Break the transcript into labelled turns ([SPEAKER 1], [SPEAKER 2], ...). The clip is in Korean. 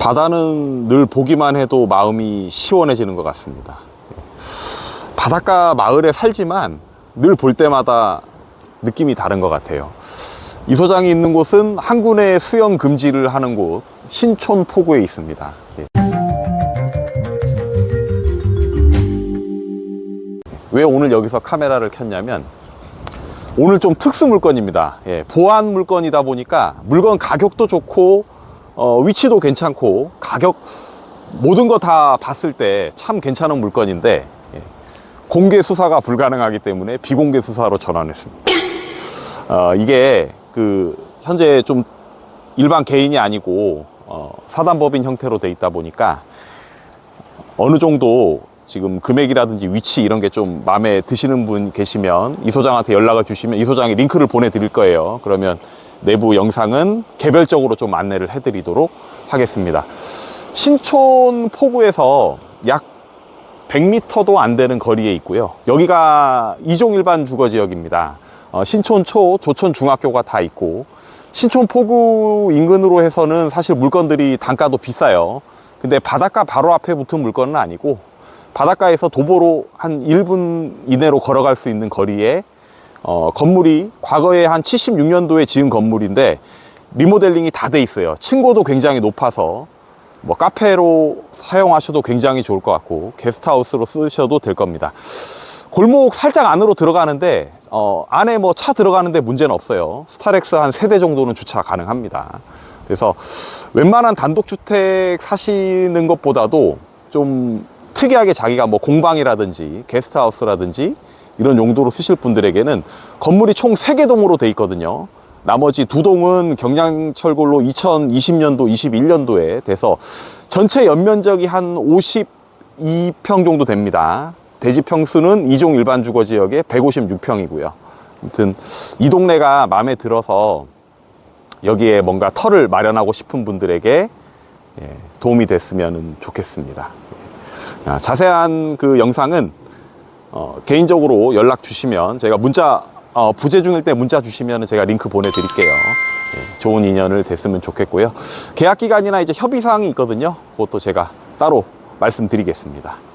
[SPEAKER 1] 바다는 늘 보기만 해도 마음이 시원해지는 것 같습니다. 바닷가 마을에 살지만 늘 볼 때마다 느낌이 다른 것 같아요. 이 소장이 있는 곳은 한군의 수영 금지를 하는 곳 신촌 포구에 있습니다. 예. 왜 오늘 여기서 카메라를 켰냐면 오늘 좀 특수 물건입니다. 예, 보안 물건이다 보니까 물건 가격도 좋고 어, 위치도 괜찮고 가격 모든 거 다 봤을 때 참 괜찮은 물건인데 예, 공개 수사가 불가능하기 때문에 비공개 수사로 전환했습니다. 어, 이게 그 현재 좀 일반 개인이 아니고 어, 사단법인 형태로 돼 있다 보니까 어느 정도 지금 금액이라든지 위치 이런 게 좀 마음에 드시는 분 계시면 이 소장한테 연락을 주시면 이 소장이 링크를 보내드릴 거예요. 그러면 내부 영상은 개별적으로 좀 안내를 해드리도록 하겠습니다. 신촌 포구에서 약 100m도 안 되는 거리에 있고요. 여기가 이종 일반 주거 지역입니다. 어, 신촌 초, 조촌 중학교가 다 있고 신촌 포구 인근으로 해서는 사실 물건들이 단가도 비싸요. 근데 바닷가 바로 앞에 붙은 물건은 아니고 바닷가에서 도보로 한 1분 이내로 걸어갈 수 있는 거리에 어, 건물이 과거에 한 76년도에 지은 건물인데 리모델링이 다 돼 있어요. 층고도 굉장히 높아서 뭐 카페로 사용하셔도 굉장히 좋을 것 같고 게스트하우스로 쓰셔도 될 겁니다. 골목 살짝 안으로 들어가는데 어, 안에 뭐 차 들어가는데 문제는 없어요. 스타렉스 한 세 대 정도는 주차 가능합니다. 그래서 웬만한 단독주택 사시는 것보다도 좀 특이하게 자기가 뭐 공방이라든지 게스트하우스라든지 이런 용도로 쓰실 분들에게는 건물이 총 3개 동으로 돼 있거든요. 나머지 두 동은 경량철골로 2020년도, 21년도에 돼서 전체 연면적이 한 52평 정도 됩니다. 대지 평수는 이종 일반 주거 지역에 156평이고요. 아무튼 이 동네가 마음에 들어서 여기에 뭔가 터를 마련하고 싶은 분들에게 예, 도움이 됐으면 좋겠습니다. 아, 자세한 그 영상은 어, 개인적으로 연락 주시면 제가 문자 어, 부재 중일 때 문자 주시면 제가 링크 보내드릴게요. 예, 좋은 인연을 됐으면 좋겠고요. 계약 기간이나 이제 협의 사항이 있거든요. 그것도 제가 따로 말씀드리겠습니다.